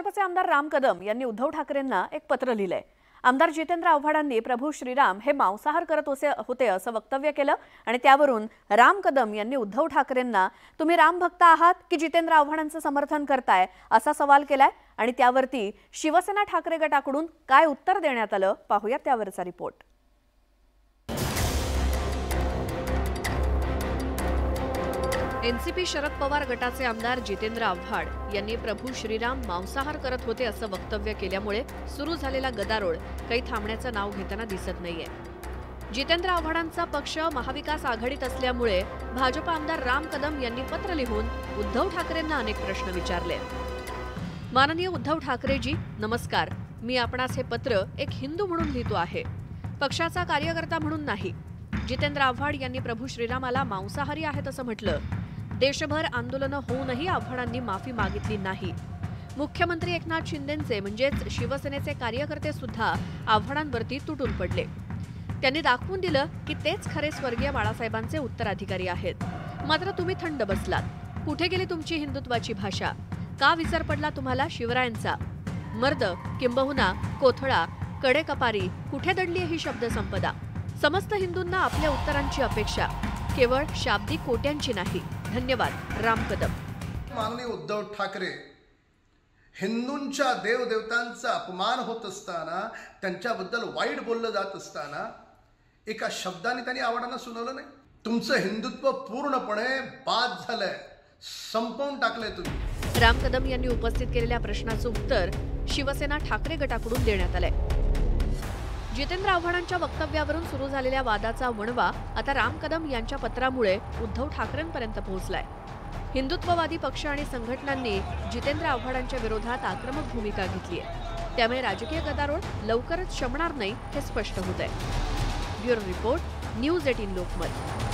भाजपचे आमदार राम कदम यांनी उद्धव ठाकरेंना एक पत्र लिहिलंय. आमदार जितेंद्र आव्हाडांनी प्रभू श्रीराम हे मांसाहार करत होते असं वक्तव्य केलं आणि त्यावरून राम कदम यांनी उद्धव ठाकरेंना तुम्ही राम भक्त आहात की जितेंद्र आव्हाडांचं समर्थन करताय? असा सवाल केलाय आणि त्यावरती शिवसेना ठाकरे गटाकडून काय उत्तर देण्यात आलं पाहूया त्यावरचा रिपोर्ट. एनसीपी शरद पवार गटाचे आमदार जितेंद्र आव्हाड यांनी प्रभू श्रीराम मांसाहार करत होते असं वक्तव्य केल्यामुळे सुरू झालेला गदारोळ काही थांबण्याचं नाव घेताना दिसत नाहीये. जितेंद्र आव्हाडांचा पक्ष महाविकास आघाडीत असल्यामुळे भाजप आमदार राम कदम यांनी पत्र लिहून उद्धव ठाकरेंना अनेक प्रश्न विचारले. माननीय उद्धव ठाकरेजी नमस्कार. मी आपणास हे पत्र एक हिंदू म्हणून लिहितो आहे. पक्षाचा कार्यकर्ता म्हणून नाही. जितेंद्र आव्हाड यांनी प्रभू श्रीरामाला मांसाहारी आहेत असं म्हटलं. देशभर आंदोलनं होऊनही आव्हाडांनी माफी मागितली नाही. मुख्यमंत्री एकनाथ शिंदेचे म्हणजेच शिवसेनेचे कार्यकर्ते सुद्धा आव्हाडांवरती तुटून पडले. त्यांनी दाखवून दिलं की तेच खरे स्वर्गीय बाळासाहेबांचे उत्तराधिकारी आहेत. मात्र तुम्ही थंड बसलात. कुठे गेली तुमची हिंदुत्वाची भाषा? का विसर पडला तुम्हाला शिवरायांचा? मर्द किंबहुना कोथळा कडेकपारी कुठे दडली ही शब्द संपदा समस्त हिंदूंना आपल्या उत्तरांची अपेक्षा. केवळ शाब्दिक कोट्यांची नाही. धन्यवाद. राम कदम. माननीय उद्धव ठाकरे हिंदूंच्या देवदेवतांचा अपमान होत असताना त्यांच्याबद्दल वाईट बोललं जात असताना एका शब्दाने त्यांनी आवडांना सुनावलं नाही? तुमचं हिंदुत्व पूर्णपणे बाद झालंय. संपवून टाकलंय तुम्ही. राम कदम यांनी उपस्थित केलेल्या प्रश्नाचं उत्तर शिवसेना ठाकरे गटाकडून देण्यात आलंय. जितेंद्र आव्हाडांच्या वक्तव्यावरून सुरू झालेल्या वादाचा वणवा आता राम कदम यांच्या पत्रामुळे उद्धव ठाकरेंपर्यंत पोहोचलाय. हिंदुत्ववादी पक्ष आणि संघटनांनी जितेंद्र आव्हाडांच्या विरोधात आक्रमक भूमिका घेतली आहे त्यामुळे राजकीय गदारोळ लवकरच शमणार नाही हे स्पष्ट होत आहे bureau report news eighteen Lokmat.